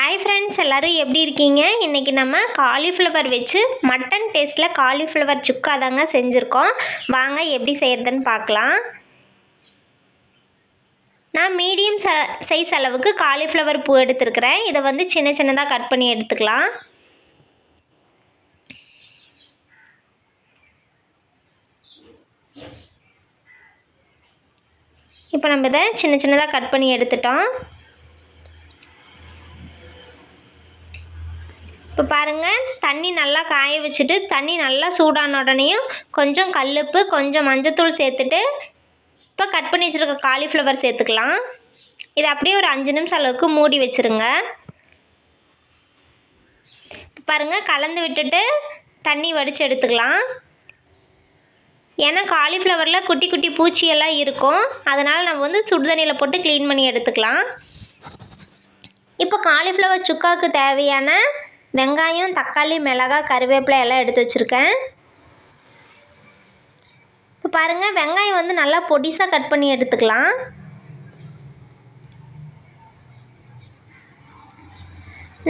Hi friends எல்லோரும் எப்படி இருக்கீங்க? இன்றைக்கி நம்ம காலிஃப்ளவர் வச்சு மட்டன் டேஸ்ட்டில் காலிஃப்ளவர் சுக்கா தாங்க செஞ்சுருக்கோம். வாங்க எப்படி செய்கிறதுன்னு பார்க்கலாம். நான் மீடியம் ச சைஸ் அளவுக்கு காலிஃப்ளவர் பூ எடுத்துருக்கிறேன். இதை வந்து சின்ன சின்னதாக கட் பண்ணி எடுத்துக்கலாம். இப்போ நம்ம இதை சின்ன சின்னதாக கட் பண்ணி எடுத்துட்டோம். இப்போ பாருங்கள் தண்ணி நல்லா காய வச்சுட்டு தண்ணி நல்லா சூடான உடனேயும் கொஞ்சம் கல்லுப்பு கொஞ்சம் மஞ்சத்தூள் சேர்த்துட்டு இப்போ கட் பண்ணி வச்சுருக்க காலிஃப்ளவர் சேர்த்துக்கலாம். இது அப்படியே ஒரு அஞ்சு நிமிஷம் அளவுக்கு மூடி வச்சுருங்க. இப்போ பாருங்கள் கலந்து விட்டுட்டு தண்ணி வடித்து எடுத்துக்கலாம். ஏன்னா காலிஃப்ளவரில் குட்டி குட்டி பூச்சியெல்லாம் இருக்கும். அதனால் நம்ம வந்து சுடுதண்ணியில் போட்டு க்ளீன் பண்ணி எடுத்துக்கலாம். இப்போ காலிஃப்ளவர் சுக்காவுக்கு தேவையான வெங்காயம் தக்காளி மிளகாய் கருவேப்பிலை எல்லாம் எடுத்து வச்சுருக்கேன். இப்போ பாருங்கள் வெங்காயம் வந்து நல்லா பொடிசாக கட் பண்ணி எடுத்துக்கலாம்.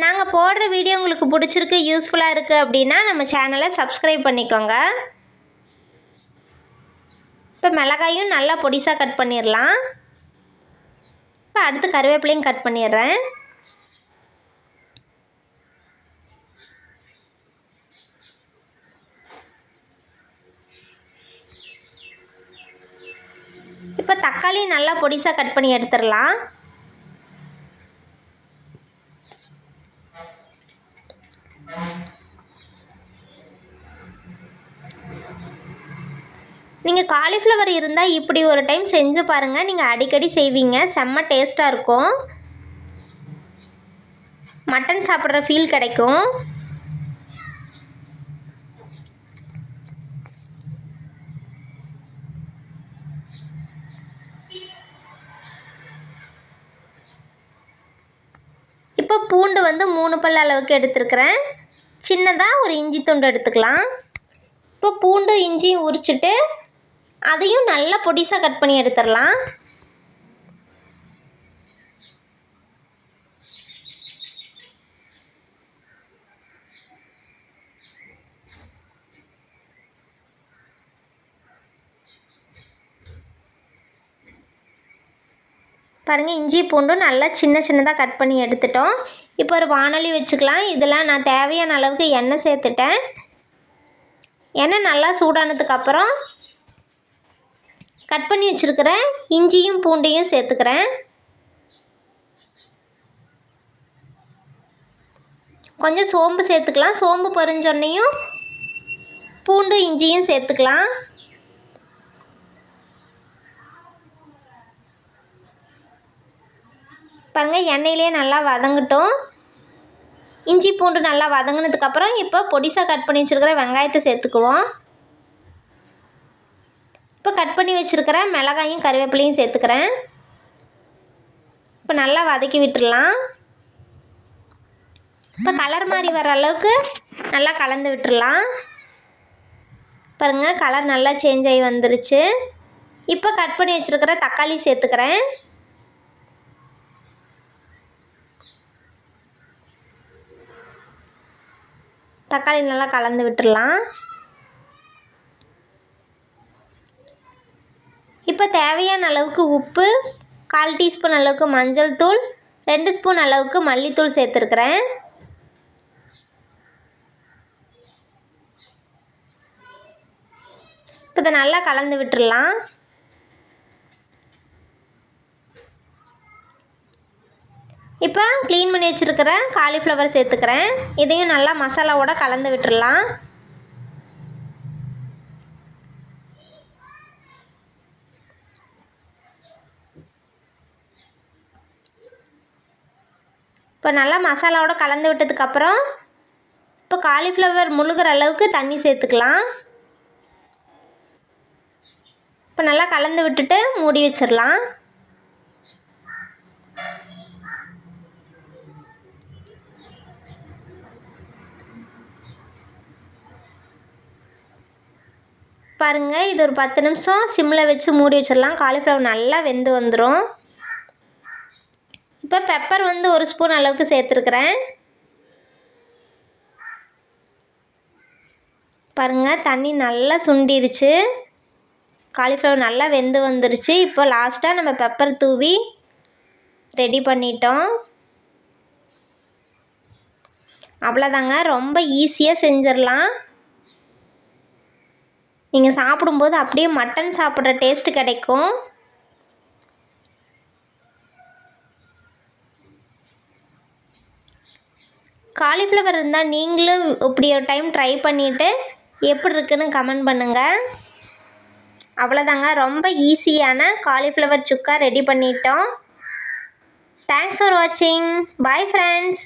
நாங்கள் போடுற வீடியோ உங்களுக்கு பிடிச்சிருக்கு யூஸ்ஃபுல்லாக இருக்குது அப்படின்னா நம்ம சேனலை சப்ஸ்கிரைப் பண்ணிக்கோங்க. இப்போ மிளகாயும் நல்லா பொடிசாக கட் பண்ணிடலாம் இப்போ அடுத்து கருவேப்பிலையும் கட் பண்ணிடுறேன் இப்போ தக்காளி நல்லா பொடிசாக கட் பண்ணி எடுத்துடலாம். நீங்கள் காலிஃப்ளவர் இருந்தால் இப்படி ஒரு டைம் செஞ்சு பாருங்கள் நீங்கள் அடிக்கடி செய்வீங்க. செம்ம டேஸ்ட்டாக இருக்கும். மட்டன் சாப்பிட்ற ஃபீல் கிடைக்கும் இப்போ பூண்டு வந்து மூணு பல் அளவுக்கு எடுத்துருக்கிறேன். சின்னதாக ஒரு இஞ்சி துண்டு எடுத்துக்கலாம். இப்போ பூண்டு இஞ்சியும் உரிச்சிட்டு அதையும் நல்லா பொடிசாக கட் பண்ணி எடுத்துடலாம். பாருங்கள் இஞ்சி பூண்டும் நல்லா சின்ன சின்னதாக கட் பண்ணி எடுத்துட்டோம். இப்போ ஒரு வானொலி வச்சுக்கலாம். இதெல்லாம் நான் தேவையான அளவுக்கு எண்ணெய் சேர்த்துட்டேன். எண்ணெய் நல்லா சூடானதுக்கப்புறம் கட் பண்ணி வச்சுருக்கிற இஞ்சியும் பூண்டையும் சேர்த்துக்கிறேன். கொஞ்சம் சோம்பு சேர்த்துக்கலாம். சோம்பு பொரிஞ்சொன்னையும் பூண்டு இஞ்சியும் சேர்த்துக்கலாம். பாருங்கள் எண்ணெயிலே நல்லா வதங்கட்டும். இஞ்சி பூண்டு நல்லா வதங்கினதுக்கப்புறம் இப்போ பொடிசாக கட் பண்ணி வச்சுருக்கிற வெங்காயத்தை சேர்த்துக்குவோம். இப்போ கட் பண்ணி வச்சுருக்கிற மிளகாயும் கருவேப்பிலையும் சேர்த்துக்கிறேன். இப்போ நல்லா வதக்கி விட்டுடலாம். இப்போ கலர் மாதிரி வர அளவுக்கு நல்லா கலந்து விட்டுடலாம். பாருங்கள் கலர் நல்லா சேஞ்ச் ஆகி வந்துருச்சு. இப்போ கட் பண்ணி வச்சுருக்கிற தக்காளி சேர்த்துக்கிறேன். தக்காளி நல்லா கலந்து விட்டுடலாம். இப்போ தேவையான அளவுக்கு உப்பு கால் டீஸ்பூன் அளவுக்கு மஞ்சள் தூள் ரெண்டு ஸ்பூன் அளவுக்கு மல்லித்தூள் சேர்த்துருக்குறேன். இப்போ இதை நல்லா கலந்து விட்டுடலாம். இப்போ க்ளீன் பண்ணி வச்சுருக்கிற காலிஃப்ளவர் சேர்த்துக்கிறேன். இதையும் நல்லா மசாலாவோட கலந்து விட்டுடலாம் இப்போ நல்லா மசாலாவோட கலந்து விட்டதுக்கப்புறம் இப்போ காலிஃப்ளவர் முழுகிற அளவுக்கு தண்ணி சேர்த்துக்கலாம். இப்போ நல்லா கலந்து விட்டுட்டு மூடி வச்சிடலாம் பாருங்கள் இது ஒரு பத்து நிமிஷம் சிம்மில் வச்சு மூடி வச்சிடலாம். காலிஃப்ளவர் நல்லா வெந்து வந்துடும் இப்போ பெப்பர் வந்து ஒரு ஸ்பூன் அளவுக்கு சேர்த்துருக்குறேன். பாருங்கள் தண்ணி நல்லா சுண்டிருச்சு. காலிஃப்ளவர் நல்லா வெந்து வந்துருச்சு. இப்போ லாஸ்ட்டாக நம்ம பெப்பர் தூவி ரெடி பண்ணிட்டோம். அவ்வளோதாங்க ரொம்ப ஈஸியாக செஞ்சிடலாம். நீங்கள் சாப்பிடும்போது அப்படியே மட்டன் சாப்பிட்ற டேஸ்ட்டு கிடைக்கும். காலிஃப்ளவர் இருந்தால் நீங்களும் இப்படி ஒரு டைம் ட்ரை பண்ணிவிட்டு எப்படி இருக்குன்னு கமெண்ட் பண்ணுங்கள் அவ்வளோதாங்க ரொம்ப ஈஸியான காலிஃப்ளவர் சுக்கா ரெடி பண்ணிட்டோம். தேங்க்ஸ் ஃபார் வாட்சிங் பாய் ஃப்ரெண்ட்ஸ்